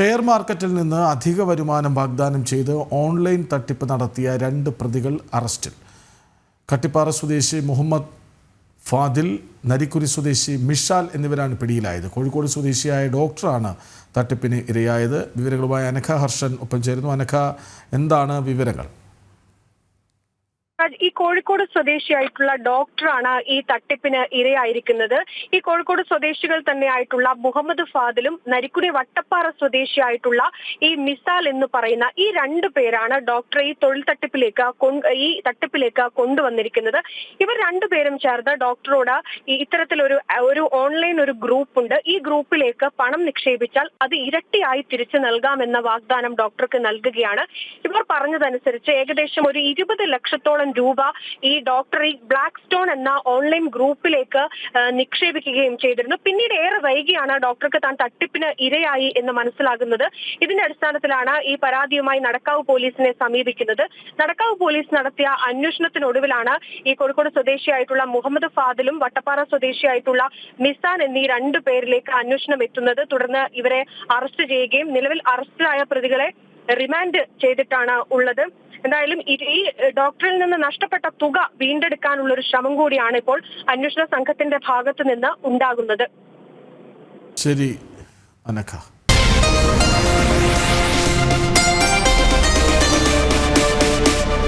Share മാർക്കറ്റിൽ നിന്ന് അധിക വരുമാനം വാഗ്ദാനം ചെയ്ത് ഓൺലൈൻ തട്ടിപ്പ് നടത്തിയ രണ്ട് പ്രതികൾ അറസ്റ്റിൽ. കട്ടിപ്പാറ സ്വദേശി മുഹമ്മദ് ഫാദിൽ നരിക്കുരി സ്വദേശി മിഷാൽ എന്നിവരാണ് പിടിയിലായത്. കോഴിക്കോട് സ്വദേശിയായ ഡോക്ടറാണ് തട്ടിപ്പിന് ഇരയായത്. വിവരങ്ങളുമായി അനഘ ഹർഷൻ ഒപ്പം ചേരുന്നു. അനഘ എന്താണ് വിവരങ്ങൾ? ഈ കോഴിക്കോട് സ്വദേശിയായിട്ടുള്ള ഡോക്ടറാണ് ഈ തട്ടിപ്പിന് ഇരയായിരിക്കുന്നത്. ഈ കോഴിക്കോട് സ്വദേശികൾ തന്നെയായിട്ടുള്ള മുഹമ്മദ് ഫാദിലും നരിക്കുടി വട്ടപ്പാറ സ്വദേശിയായിട്ടുള്ള ഈ മിസാൽ എന്ന് പറയുന്ന ഈ രണ്ടു പേരാണ് ഡോക്ടറെ ഈ തൊഴിൽ തട്ടിപ്പിലേക്ക് ഈ തട്ടിപ്പിലേക്ക് കൊണ്ടുവന്നിരിക്കുന്നത്. ഇവർ രണ്ടുപേരും ചേർന്ന് ഡോക്ടറോട് ഇത്തരത്തിലൊരു ഒരു ഓൺലൈൻ ഒരു ഗ്രൂപ്പ് ഉണ്ട്. ഈ ഗ്രൂപ്പിലേക്ക് പണം നിക്ഷേപിച്ചാൽ അത് ഇരട്ടിയായി തിരിച്ചു നൽകാമെന്ന വാഗ്ദാനം ഡോക്ടർക്ക് നൽകുകയാണ്. ഇവർ പറഞ്ഞതനുസരിച്ച് ഏകദേശം ഒരു ഇരുപത് ലക്ഷത്തോളം രൂപ ഈ ഡോക്ടർ ഈ ബ്ലാക്ക് സ്റ്റോൺ എന്ന ഓൺലൈൻ ഗ്രൂപ്പിലേക്ക് നിക്ഷേപിക്കുകയും ചെയ്തിരുന്നു. പിന്നീട് ഏറെ വൈകിയാണ് ഡോക്ടർക്ക് താൻ തട്ടിപ്പിന് ഇരയായി എന്ന് മനസ്സിലാകുന്നത്. ഇതിന്റെ അടിസ്ഥാനത്തിലാണ് ഈ പരാതിയുമായി നടക്കാവ് പോലീസിനെ സമീപിക്കുന്നത്. നടക്കാവ് പോലീസ് നടത്തിയ അന്വേഷണത്തിനൊടുവിലാണ് ഈ കോഴിക്കോട് സ്വദേശിയായിട്ടുള്ള മുഹമ്മദ് ഫാദിലും വട്ടപ്പാറ സ്വദേശിയായിട്ടുള്ള മിസാൻ എന്നീ രണ്ടു പേരിലേക്ക് അന്വേഷണം എത്തുന്നത്. തുടർന്ന് ഇവരെ അറസ്റ്റ് ചെയ്യുകയും നിലവിൽ അറസ്റ്റിലായ പ്രതികളെ റിമാൻഡ് ചെയ്തിട്ടാണ് ഉള്ളത്. എന്തായാലും ഈ ഡോക്ടറിൽ നിന്ന് നഷ്ടപ്പെട്ട തുക വീണ്ടെടുക്കാനുള്ള ഒരു ശ്രമം കൂടിയാണ് ഇപ്പോൾ അന്വേഷണ സംഘത്തിന്റെ ഭാഗത്തു നിന്ന് ഉണ്ടാകുന്നത്. ശരി അനക്ക